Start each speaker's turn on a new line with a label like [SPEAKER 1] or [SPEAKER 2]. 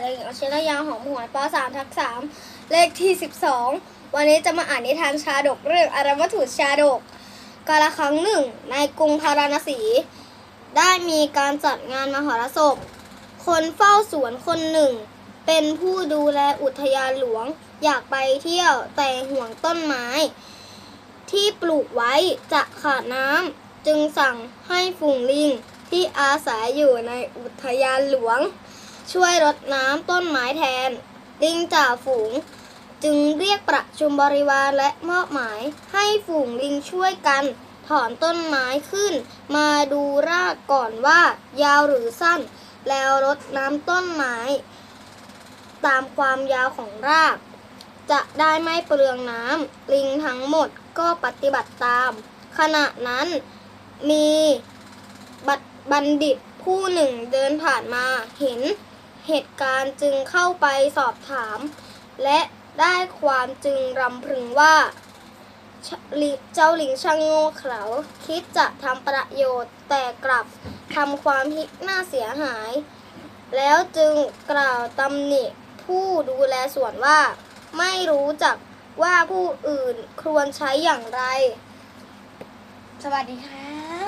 [SPEAKER 1] เด็กหญิงอาชิรยาหอมหวนป .3 ทัก3เลขที่ 12 วันนี้จะมาอ่านนิทานชาดกเรื่องอารมถุชาดก กาลครั้งหนึ่ง ในกรุงพาราณสี ได้มีการจัดงานมหรสพ คนเฝ้าสวนคนหนึ่ง เป็นผู้ดูแลอุทยานหลวง อยากไปเที่ยวแต่ห่วงต้นไม้ ที่ปลูกไว้จะขาดน้ำจึงสั่งให้ฝูงลิงที่อาศัยอยู่ในอุทยานหลวง ช่วยรดน้ำต้นไม้แทน ลิงจ่าฝูง จึงเรียกประชุมบริวารและมอบหมายให้ฝูงลิงช่วยกัน ถอนต้นไม้ขึ้น มาดูรากก่อนว่า ยาวหรือสั้น แล้วรดน้ำต้นไม้ ตามความยาวของราก จะได้ไม่เปลืองน้ำลิงทั้งหมดก็ปฏิบัติตาม ขณะนั้นมีบัดบัณฑิตผู้หนึ่งเดินผ่านมาเห็น เหตุการณ์จึงเข้าไปสอบถาม และได้ความจึงรำพึงว่าเจ้าหลิงช่างโง่เขลาคิดจะทำประโยชน์แต่กลับทำความพิน่าเสียหาย แล้วจึงกล่าวตำหนิผู้ดูแลสวนว่า ไม่รู้จักว่าผู้อื่นควรใช้อย่างไร สวัสดีค่ะ